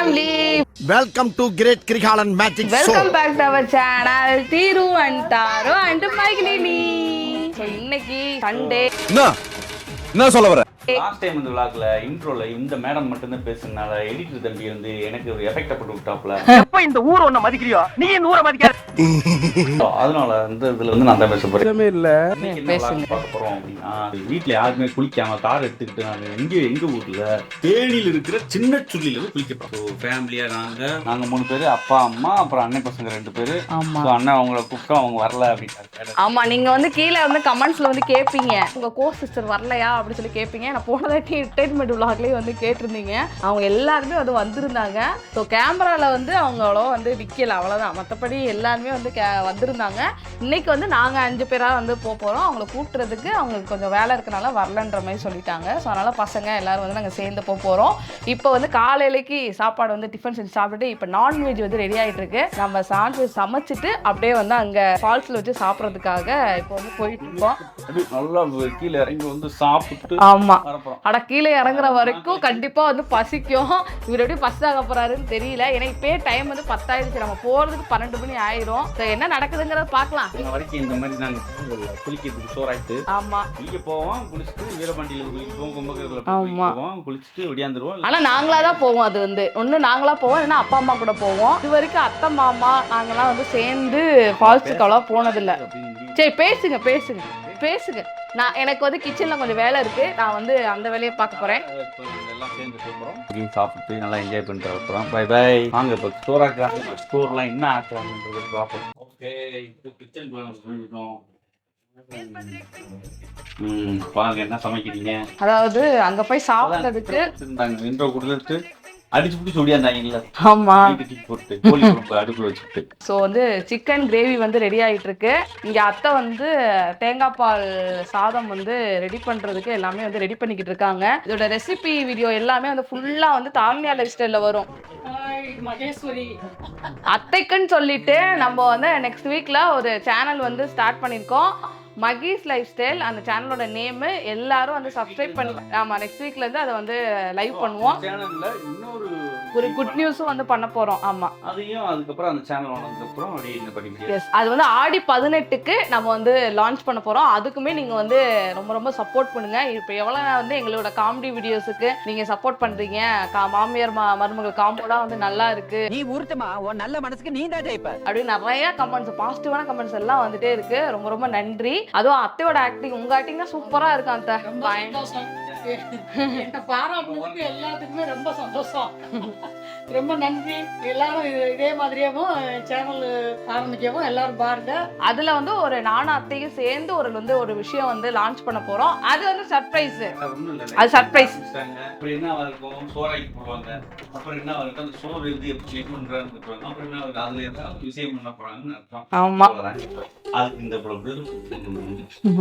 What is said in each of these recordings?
Family welcome to great Kirikalan magic show welcome back to our channel Theeru and Tharu and மைக்லினி இன்னைக்கு Sunday என்ன? என்ன சொல்ல வர? Last time இந்த விளாக்ல இன்ட்ரோல இந்த மேடம் மட்டும்தான் பேசுனால எடிட்டர் தம்பி வந்து எனக்கு ஒரு எஃபெக்ட் போட்டு விட்டாப்ல. எப்ப இந்த ஊர் ஒண்ண மதிக்கிறியோ? நீ இந்த ஊரை மதிக்காத. அதனால இந்த இதுல வந்து நான் தான் பேச போறேன். இல்ல. பார்க்க போறோம் அப்படின்னா வீட்ல யாருமே குளிக்காம கார் எடுத்துக்கிட்டு நாங்க எங்க எங்க ஊர்ல தேனியில் இருக்கிற சின்ன சுள்ளில இருந்து குளிக்க போறோம். ஃபேமிலியா நாங்க? நாங்க மூணு பேரு அப்பா அம்மா அப்புறம் அண்ணன் பசங்க ரெண்டு பேரு. அண்ணன் அவங்கள கூப்பிட்டோம் அவங்க வரல அப்படின்ட்டாரு ஆமா நீங்க வந்து கீழே வந்து கமெண்ட்ஸ்ல வந்து கேட்பீங்க உங்க கோ சிஸ்டர் வரலையா அப்படின்னு சொல்லி கேட்பீங்க நான் போனதாட்டி என்டர்டைன்மெண்ட் விளாக்லயே வந்து கேட்டிருந்தீங்க. அவங்க எல்லாருமே வந்து வந்திருந்தாங்க. ஸோ கேமரால வந்து அவங்க அவ்வளோ வந்து நிக்கல. அவ்வளவுதான். மற்றபடி எல்லாருமே வந்து கே வந்திருந்தாங்க. இன்னைக்கு வந்து நாங்க அஞ்சு பேரா வந்து போக போறோம். அவங்கள கூட்டுறதுக்கு அவங்களுக்கு கொஞ்சம் வேலை இருக்கனால வரலன்ற மாதிரி சொல்லிட்டாங்க. ஸோ அதனால பசங்க எல்லாரும் வந்து நாங்க சேர்ந்து போக போறோம். இப்போ வந்து காலையிலைக்கு சாப்பாடு வந்து டிஃபன் செஞ்சு சாப்பிட்டுட்டு இப்போ நான்வெஜ் வந்து ரெடி ஆயிட்டு இருக்கு. நம்ம சாண்ட்விச் சமைச்சிட்டு அப்படியே வந்து அங்க ஃபால்ஸ்ல வச்சு சாப்பிட்றதுக்காக இப்போ வந்து போயிட்டு இருக்கோம். நல்லா கீழே இறங்கி வந்து சாப்பிட்டு ஆமா. வரப்போறோம் அட கீழே இறங்குற வரைக்கும் கண்டிப்பா வந்து பசிக்கும். இவர் எப்படி பஸ் ஆக போறாருன்னு தெரியல. ஏன்னா இப்பயே டைம் வந்து பத்தாயிடுச்சு. நம்ம போறதுக்கு பன்னெண்டு மணி ஆயிரும். என்ன நடக்குதுங்கிறத பார்க்கலாம். இன்ன வரைக்கும் இந்த மாதிரி நாங்க. குளிக்கிறதுக்கு சோறாயிட்டு. ஆமா. குளிக்க போவோம் குளிச்சுட்டு வீரபாண்டியில குளிப்போம் கும்பகரில். போவோம் குளிச்சுட்டு ஒடியாந்துருவோம் ஆனா நாங்களா தான் போவோம் அது வந்து. ஒண்ணு நாங்களா போவோம் இல்லைன்னா அப்பா அம்மா கூட போவோம். இது வரைக்கும் அத்தை மாமா நாங்கெல்லாம் வந்து சேர்ந்து ஃபால்ஸுக்கு அவ்வளோ போனதில்ல. சரி பேசுங்க பேசுங்க. பேசுங்க. நான் எனக்கு வந்து கிச்சன்ல கொஞ்சம் வேலை இருக்கு. நான் வந்து அந்த வேலையை பார்க்க போறேன். எல்லாம் சேர்ந்து போகிறோம் சாப்பிட்டு நல்லா என்ஜாய் பண்ணிட்டு வரப்போறோம் பை பை வாங்க இப்போ ஸ்டோர் ஆக்குறாங்க. ஸ்டோர்லாம் என்ன ஆக்குறாங்கன்றது பார்ப்போம். ஓகே இப்போ கிச்சன் பண்ணிட்டோம் ம் வாங்க என்ன சமைக்கிறீங்க? அதாவது அங்க போய் சாப்பிட்டதுக்கு இருந்தாங்க இன்ட்ரோ கொடுத்துட்டு அடிச்சு பிடிச்சி ஒடியாந்தாங்கல்ல? ஆமா. தூக்கி போட்டு கோழி குழம்பு அடுப்புல வச்சுட்டு ஸோ வந்து சிக்கன் கிரேவி வந்து ரெடி ஆயிட்டு இருக்கு இங்க அத்தை வந்து தேங்காய் பால் சாதம் வந்து ரெடி பண்றதுக்கு எல்லாமே வந்து ரெடி பண்ணிக்கிட்டு இருக்காங்க. இதோட ரெசிபி வீடியோ எல்லாமே வந்து ஃபுல்லா வந்து தாமியா லைஃப் ஸ்டைல்ல வரும் மகேஸ்வரி. அத்தைக்குன்னு சொல்லிட்டு நம்ம வந்து நெக்ஸ்ட் வீக்ல ஒரு சேனல் வந்து ஸ்டார்ட் பண்ணியிருக்கோம் மகீஸ் லைஃப் ஸ்டைல் அந்த சேனலோட நேமு எல்லாரும் வந்து சப்ஸ்கிரைப் பண்ணி ஆமா நெக்ஸ்ட் வீக்ல இருந்து அதை வந்து லைவ் பண்ணுவோம். சேனல்ல இன்னொரு ஒரு குட் நியூஸும் வந்து பண்ண போறோம். ஆமா. அதையும் அதுக்கப்புறம் அந்த சேனல் வந்ததுக்கப்புறம் அப்படியே என்ன பண்ணி முடியாது. எஸ் அது வந்து ஆடி பதினெட்டுக்கு நம்ம வந்து லான்ச் பண்ண போறோம். அதுக்குமே நீங்க வந்து ரொம்ப ரொம்ப சப்போர்ட் பண்ணுங்க. இப்போ எவ்வளவு வந்து எங்களோட காமெடி வீடியோஸுக்கு நீங்க சப்போர்ட் பண்றீங்க? கா- மாமியார் மா மருமகள் காம்போடா வந்து நல்லா இருக்கு. நீ உருட்டுமா? உன் நல்ல மனசுக்கு நீ தான் ஜெயிப்ப. அப்படின்னு நிறைய கமெண்ட்ஸ் பாசிட்டிவான கமெண்ட்ஸ் எல்லாம் வந்துட்டே இருக்கு. ரொம்ப ரொம்ப நன்றி. அதுவும் அத்தையோட ஆக்டிங் உங்க ஆக்டிங் தான் சூப்பரா இருக்கும் அத்தை. பய- என்ன பாராட்டுனதுக்கு எல்லாத்துக்குமே ரொம்ப சந்தோஷம். ரொம்ப நன்றி. எல்லாரும் இது- மாதிரியாவும் சேனல் ஆரம்பிக்கவும் எல்லாரும் பாருங்க. அதுல வந்து ஒரு நானும் அத்தையும் சேர்ந்து ஒரு வந்து ஒரு விஷயம் வந்து லான்ச் பண்ண போறோம். அது வந்து சர்ப்ரைஸ் அது. ஆரம்பிச்சிட்டாங்க. அப்புறம் என்ன இருக்கும் சோறாக்கி போடுவாங்க அப்புறம் என்ன இருக்கும் அந்த சோறு வந்து எப்படி செக் இருப்பாங்க அப்புறம் என்ன அதுல ஏதாவது விஷயம் பண்ண போறாங்கன்னு அர்த்தம். ஆமா. அதுக்கு இந்த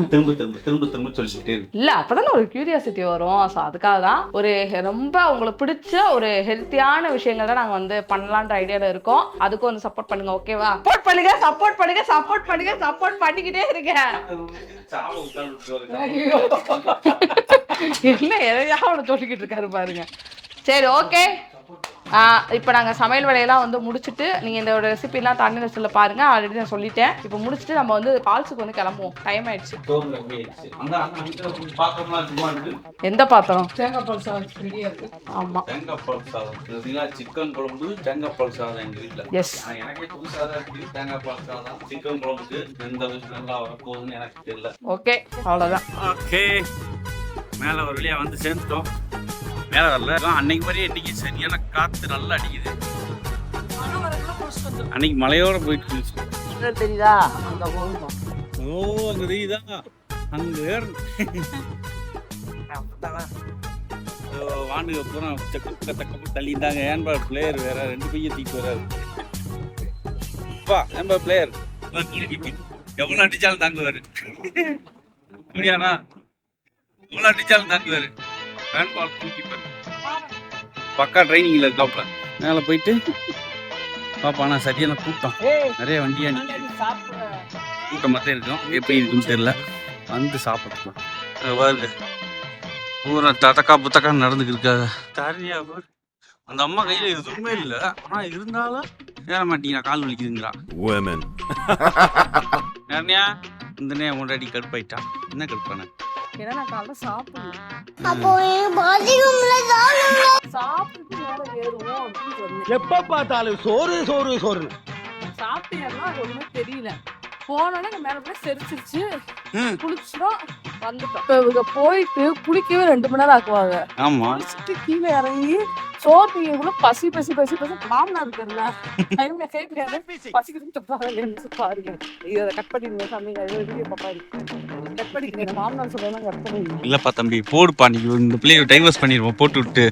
திரும்ப திரும்ப திரும்ப திரும்ப சொல்லிட்டே இல்ல அப்பதானே ஒரு கியூரியாசிட்டி வரும். அதுக்காக தான் ஒரு ரொம்ப உங்களுக்கு பிடிச்ச ஒரு ஹெல்த்தியான விஷயங்கள் தான் நாங்க வந்து பண்ணலான்ற ஐடியால இருக்கோம். அதுக்கும் வந்து சப்போர்ட் பண்ணுங்க ஓகேவா சப்போர்ட் பண்ணுங்க சப்போர்ட் பண்ணுங்க சப்போர்ட் பண்ணுங்க சப்போர்ட் பண்ணிக்கிட்டே இருங்க. சாவ உட்கார்ந்து என்ன எதையா அவனை சொல்லிக்கிட்டு இருக்காரு பாருங்க. சரி ஓகே இப்போ நாங்கள் சமையல் வேலையெல்லாம் வந்து முடிச்சுட்டு நீங்கள் இந்த ரெசிபிலாம் தண்ணி ரசத்தில் பாருங்க. ஆல்ரெடி நான் சொல்லிட்டேன். இப்போ முடிச்சுட்டு நம்ம வந்து ஃபால்ஸுக்கு வந்து கிளம்புவோம். டைம் ஆயிடுச்சு. எந்த பாத்திரம்? தேங்காய் பால் சாதம் ரெடியா இருக்கு. ஆமாம் தேங்காய் பால் சாதம். சிக்கன் குழம்பு தேங்காய் பால் சாதம் எங்க வீட்டுல எஸ் எனக்கே புதுசாக தான் இருக்கு தேங்காய் பால் சாதம் சிக்கன் குழம்புக்கு எந்த அளவுக்கு நல்லா வரப்போகுதுன்னு எனக்கு தெரியல. ஓகே அவ்வளோதான் ஓகே மேலே ஒரு வழியாக வந்து சேர்ந்துட்டோம். மேலே வரல அன்னைக்கு மாதிரியே இன்னைக்கு சரியான காற்று நல்லா அடிக்குது. அன்னைக்கு மலையோட போயிட்டு இருந்துச்சு. தெரியுதா? போகணும் ஓ அங்கே தெரியுதா? அங்கே வாண்டுக்கு அப்புறம் செக்க தக்க தள்ளிட்டாங்க. ஏன்பா பிளேயர் வேற? ரெண்டு பையன் தூக்கிட்டு வராரு. அப்பா ஏன்பா பிளேயர் எவ்வளோ அடிச்சாலும் தாங்குவாரு. அப்படியாண்ணா? எவ்வளோ அடிச்சாலும் தாங்குவாரு. ஹேண்ட் பால் தூக்கி பாரு. பக்கா ட்ரைனிங்கில் இருக்காப்ல மேலே போயிட்டு பாப்பா ஆனால் சரியான கூட்டம் நிறைய வண்டியா கூட்டம் மட்டும் இருக்கும். எப்படி இருக்குன்னு தெரியல. வந்து சாப்பிட்டுக்கலாம் பாருங்க பூரா. தத்தக்கா புத்தக்கா நடந்துக்கிட்டு இருக்காங்க தரணியா பாரு அந்த அம்மா கையில எதுவுமே இல்ல. ஆனா இருந்தாலும் ஏற மாட்டீங்க கால் வலிக்குதுங்கிறா. Women. யாருனியா இந்த நே முன்னாடி கடுப்பாயிட்டா என்ன கடுப்பான? ஏன்னா நான் காலைல தான் சாப்பிட்டு மேல ஏறுவோம் அப்படின்னு சொன்னேன். எப்ப பார்த்தாலும் சோறு சோறு சோறு. சாப்பிட்டீங்கன்னா அது ஒண்ணுமே தெரியல. போனோடனே எங்க மேல போய் செரிச்சிருச்சு. குளிச்சிடும் வந்துட்டோம். இப்ப இவங்க போயிட்டு குளிக்கவே ரெண்டு மணி நேரம் ஆக்குவாங்க ஆமா. கீழே இறங்கி சோறு திங்கக்குள்ள பசி பசி பசி பசி மாமனா இருக்குல்ல டைம்ல கேட்கிறாரு பசிக்குதுன்னு பாருங்க. பாருங்க இதை கட் பண்ணிடுங்க சாமி. வீடியோ பாப்பாரு கட் பண்ணிடுங்க. மாமனார் சொல்லுவாங்க கட் பண்ணிடுங்க இல்லப்பா தம்பி போடுப்பா. நீ இந்த பிள்ளைய டைவர்ஸ் பண்ணிடுவோம். போட்டு விட்டு.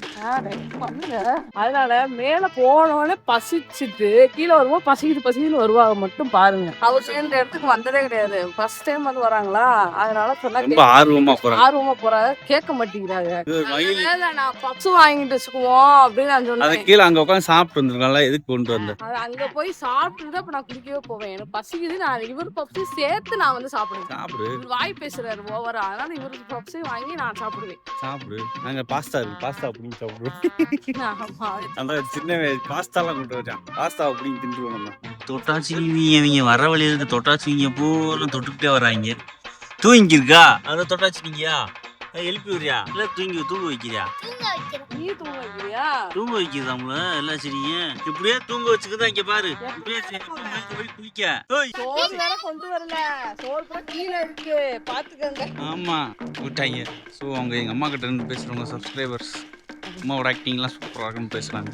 அதனால மேல போனோடனே பசிச்சுட்டு கீழே வரும்போது பசிக்குது பசிக்குதுன்னு வருவாங்க மட்டும் பாருங்க. அவர் சேர்ந்த இடத்துக்கு வந்ததே கிடையாது. ஃபர்ஸ்ட் டைம் வந்து வராங்களா? அதனால சொன்னா ரொம்ப ஆர்வமா போறாங்க. ஆர்வமா போறாங்க. கேட்க மாட்டேங்கிறாங்க. நான் பப்ஸ் வாங்கிட்டு வச்சுக்குவோம். அப்படின்னு நான் அதை சொன்னேன் கீழே அங்க உட்காந்து சாப்பிட்டு வந்திருக்காங்களா எதுக்கு கொண்டு வந்த? அது அங்க போய் சாப்பிட்டுட்டு அப்ப நான் குடிக்கவே போவேன். எனக்கு பசிக்குது நான் இவர் பப்ஸையும் சேர்த்து நான் வந்து சாப்பிடுவேன். சாப்பிடு. இவர் வாய் பேசுறாரு ஓவரா அதனால இவருக்கு பப்ஸையும் வாங்கி நான் சாப்பிடுவேன். சாப்பிடு. நாங்க பாஸ்தா இருக்கு பாஸ்தா அப்படின்னு சாப்பிடுவோம். ஆமா. அந்த சின்ன பாஸ்தாலாம் கொண்டு வச்சான் பாஸ்தா அப்படின்னு தின்றுவோம் நம்ம. தொட்டாச்சிங்க அவங்க வர வழி இருக்கு. தொட்டாச்சிங்க பூரா தொட்டுக்கிட்டே வராங்க. தூங்கிருக்கா அதை தொட்டாச்சினிங்கயா எழுப்பி விடுறியா? இல்ல தூங்கி தூங்க வைக்கிறியா? நீ தூங்க வைக்கிறியா? தூங்க வைக்கிறதாம்ல எல்லாம் சரிங்க இப்படியே தூங்க வச்சுக்கதான் இங்க பாரு. இப்படியே போய் குளிக்க. ஓய். சோறு வேற கொண்டு வரல. சோறு கூட கீழே இருக்கு. பாத்துக்கங்க. ஆமா. விட்டாங்க ஸோ அவங்க எங்க அம்மா கிட்ட இருந்து பேசுறவங்க சப்ஸ்கிரைபர்ஸ் அம்மாவோட ஆக்டிங்லாம் சூப்பராக இருக்குன்னு பேசுறாங்க.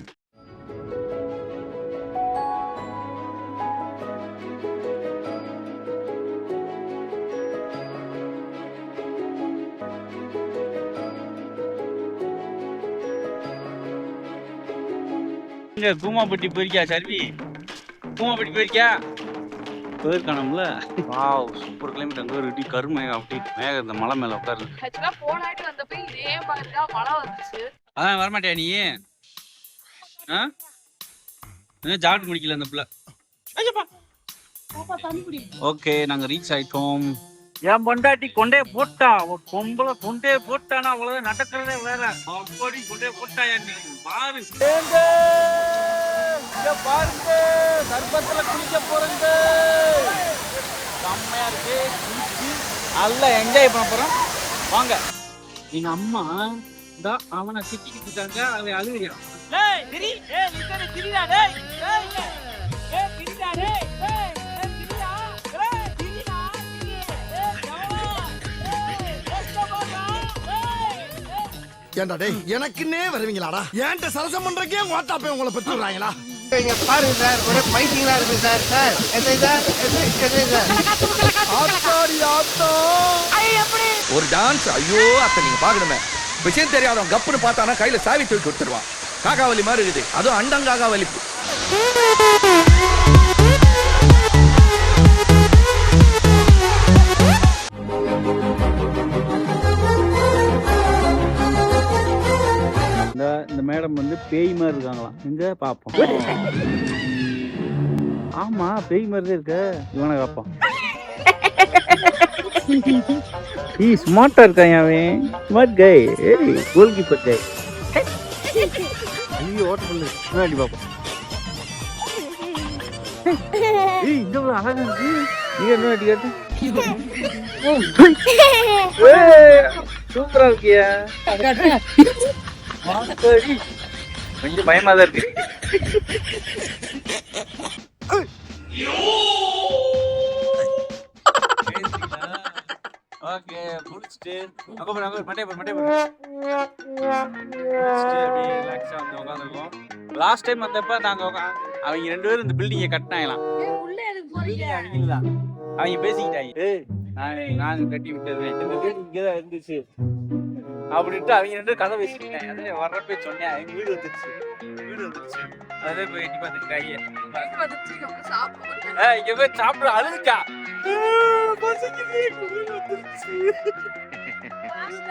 இங்க கூமாப்பட்டி போயிருக்கியா சர்வி? கூமாப்பட்டி போயிருக்கியா? போயிருக்கானம்ல. வாவ் சூப்பர் கிளைமேட் அங்கே ஒரு இடி கருமேகம் அப்படி மேக இந்த மலை மேல உட்காரு ஆக்சுவலா போனாட்டி வந்தப்ப இதே மாதிரி தான் மழை வந்துச்சு. அதான் வரமாட்டியா நீ? ஆ? என்ன ஜாக்கெட் முடிக்கல அந்த பிள்ளை? பாப்பா தண்ணி குடி ஓகே நாங்க ரீச் ஆயிட்டோம். என் பொண்டாட்டி கொண்டே போட்டா ஒரு பொம்பளை கொண்டே போட்டானா அவ்வளவுதான் நடக்கிறதே வேற. அப்படி கொண்டே போட்டாயா நீ பாரு. பாருங்க சர்பத்துல குளிக்க போறங்க. செம்மையா இருக்கு நல்லா என்ஜாய் பண்ண போறோம். வாங்க. எங்க அம்மா இந்த அவனை திட்டிக்கிட்டு இருக்காங்க அவன் அழுகிறான். டேய் திரி ஏய் நிக்கற திரிடா டேய் டேய் ஏய் திரிடா டேய் ஏன்டா டேய் எனக்குன்னே வருவீங்களாடா? ஏன்ட்ட சரசம் பண்றக்கே உங்க வாட்டா போய் உங்களை பெற்று விடுறாங்களா? பாருங்க சார் ஒரே ஃபைட்டிங்லாம் இருக்கு சார் சார். என்ன சார் என்ன சார் ஆத்தாடி ஆத்தா. ஒரு டான்ஸ் ஐயோ அத்தை நீங்க பாக்கணுமே விஷயம் தெரியாதவன் கப்புன்னு பார்த்தானா கையில சாவி தூக்கி கொடுத்துருவான். காக்காவலி மாதிரி இருக்குது. அதுவும் அண்டங்காகாவலி பேய் மாதிரி இருக்காங்களாம் எங்க பாப்போம்? ஆமா பேய் மாதிரி தான் இருக்க. இவனை காப்பான் ஈ ஸ்மார்ட்டா இருக்கான் அவன். ஸ்மார்ட் கை ஏய் கோல் கீப்பர் கை ஐயோ ஓட்ட பண்ணு. முன்னாடி பாப்போம். ஏய் இந்த ஒரு அழகா இருக்கு. நீங்க என்ன அடி காட்டு? சூப்பரா இருக்கியா. கொஞ்சம் பயமா தான் இருக்கு. ஓகே புடிச்சிட்டு அங்க போய் அங்க மண்டே போய் மண்டே போய். அப்படியே ரிலாக்ஸா வந்து உட்காந்துருக்கோம் லாஸ்ட் டைம் வந்தப்ப நாங்க உக்கா- அவங்க ரெண்டு பேரும் இந்த பில்டிங்கை கட்டினாங்களாம். அவங்க தான் அவங்க பேசிக்கிட்டாங்க. ஏய் நான் நாங்க கட்டி விட்டது. இந்த வீடு இங்கதான் இருந்துச்சு. அப்படின்ட்டு அவங்க ரெண்டு கதை பேசிக்கிட்டாங்க அதே வர்றப்ப சொன்னேன் எங்க வீடு வந்துருச்சு. வீடு வந்துருச்சு. அதே போய் எட்டி வந்துருச்சு, இங்க போய் சாப்பிட அழுதுக்கா.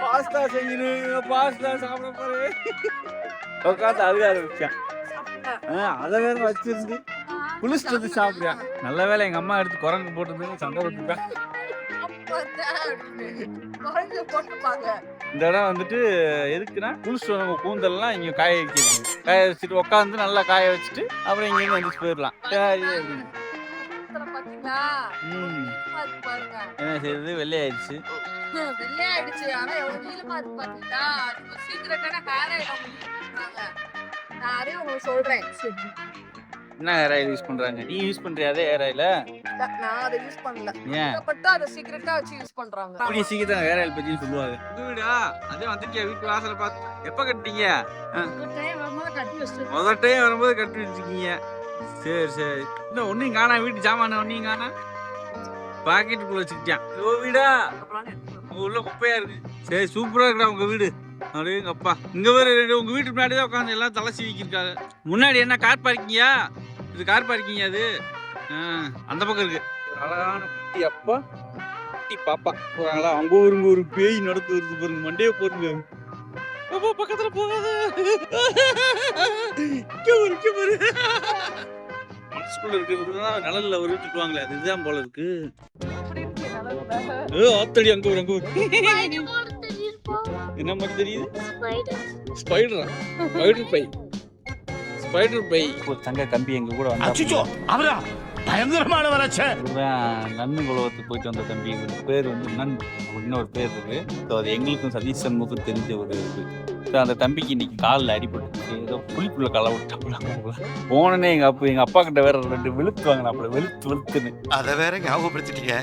பாஸ்தா செய்யணும் பாஸ்தா சாப்பிட போறேன் உட்காந்து அழுக ஆரம்பிச்சான். அதை வேற வச்சிருந்து குளிச்சுட்டு வந்து சாப்பிடுறேன் நல்ல வேளை எங்க அம்மா எடுத்து குரங்கு போட்டதுன்னு சண்டை விட்டுட்டேன் இந்த இடம் வந்துட்டு எதுக்குன்னா குளிச்சுட்டு நம்ம கூந்தல்லாம் இங்க காய வைக்கிறது. காய வச்சுட்டு உட்காந்து நல்லா காய வச்சுட்டு அப்புறம் இங்கேருந்து வந்துட்டு போயிடலாம். என்ன செய்யறது வெள்ளையாயிடுச்சு. வெள்ளையாயிடுச்சு. ஆனா எவ்வளவு நீளமா இருக்கு பாத்தீங்களா? சீக்கிரட்டான ஹேர் ஆயிடும் நான் அதையும் உங்களுக்கு சொல்றேன். என்ன ஹேர் ஆயில் யூஸ் பண்றாங்க? நீ யூஸ் பண்றியா அதே ஹேர் ஆயில நான் அதை யூஸ் பண்ணல. ஏன்? பட்டு அதை சீக்கிரட்டா வச்சு யூஸ் பண்றாங்க. அப்படி சீக்கிரம் ஹேர் ஆயில் பத்தி சொல்லுவாங்க. வீடா அதே வந்துட்டியா வீட்டு வாசல பார்த்து. எப்ப கட்டிட்டீங்க முதல் டைம் வரும்போது கட்டி வச்சுக்கீங்க சரி சரி. இன்னும் ஒன்னையும் காணா வீட்டு ஜாமான ஒன்னையும் காணா. பாக்கெட்டுக்குள்ள வச்சுக்கிட்டான். ஓ வீடா. உங்க உள்ள குப்பையா இருக்கு. சரி சூப்பரா இருக்குடா உங்க வீடு. அப்படியே எங்க அப்பா. இங்க வேற ரெண்டு உங்க வீட்டு முன்னாடி தான் உட்காந்து எல்லாம் தலை சீவிக்கிருக்காங்க. முன்னாடி என்ன கார் பார்க்கிங்கயா இது கார் பார்க்கிங்க அது? ஆ, அந்த பக்கம் இருக்கு. அழகான குட்டி அப்பா குட்டி பாப்பா. போறாங்களா அங்க ஒரு ஒரு பேய் நடந்து வருது பாருங்க மண்டையை போருங்க. அப்பா பக்கத்துல போகாத. இங்க ஒரு இங்க பாரு. மனசுக்குள்ள இருக்கிறது நிழல்ல ஒரு திட்டுவாங்களே அது இதுதான் போல இருக்கு. ஏ ஆத்தடி அங்க ஒரு அங்க ஒரு என்ன மாதிரி தெரியுது? ஸ்பைடரா ஸ்பைடர் பை ஸ்பைடர் பை ஒரு தங்க கம்பி எங்க கூட அச்சுச்சோ வந்தா அவரா? பயங்கரமான வளர்ச்சி. நன்னு குலவத்துக்கு போயிட்டு வந்த தம்பி. பேர் வந்து நன் அப்படின்னு ஒரு பேர் இருக்கு. ஸோ அது எங்களுக்கும் சதீஷ் சண்முகம் தெரிஞ்ச ஒரு இது. ஸோ அந்த தம்பிக்கு இன்னைக்கு காலில் அடிபட்டு ஏதோ புளிப்புள்ள களை விட்டாப்புல. போனனே எங்க அப்பா எங்க அப்பா கிட்ட வேற ரெண்டு வெளுத்து வாங்கினாப்புல. வெளுத்து வெளுத்துன்னு. அத வேற ஞாபகப்படுத்திட்டீங்க.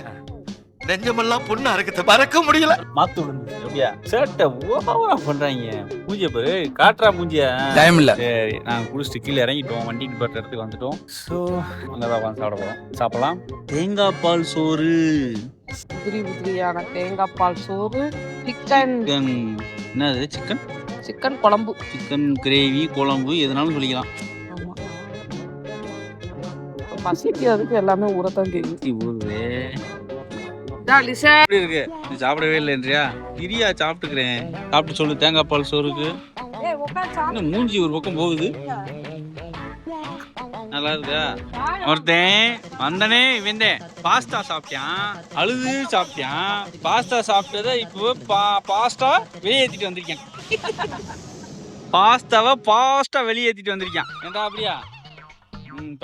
நெஞ்சமெல்லாம் பொண்ணு அறக்கத்தை மறக்க முடியல. மாத்து அப்படியா சேட்டை ஓவரா பண்றாங்க. மூஞ்சிய பாரு காட்டுறா மூஞ்சிய. டைம் இல்ல. சரி நாங்கள் குளிச்சுட்டு கீழே இறங்கிட்டோம். வண்டி நிப்பாட்ட இடத்துக்கு வந்துட்டோம். ஸோ அங்கே தான் உட்காந்து சாப்பிட போகிறோம் சாப்பிடலாம். தேங்காய் பால் சோறு. உதிரி உதிரியான தேங்காய் பால் சோறு சிக்கன் என்னது சிக்கன் சிக்கன் குழம்பு. சிக்கன் கிரேவி குழம்பு எதுனாலும் சொல்லிக்கலாம். ஆமா. பசிக்கிறதுக்கு எல்லாமே ஊருவே லிசா எப்படி இருக்கு? நீ சாப்பிடவே இல்லைன்றியா இரியா சாப்பிட்டுக்கிறேன். சாப்பிட்டு சொல்லு தேங்காய் பால் சோறுக்கு மூஞ்சி ஒரு பக்கம் போகுது. நல்லா இருக்கா? ஒருத்தன் வந்தனே வெந்தேன் பாஸ்தா சாப்பிட்டான். அழுது சாப்பிட்டான். பாஸ்தா சாப்பிட்டதை இப்போ பா பாஸ்தா வெளியேற்றிட்டு வந்திருக்கேன். பாஸ்தாவை பாஸ்டா வெளியேற்றிட்டு வந்திருக்கான். ஏன்டா அப்படியா? ம்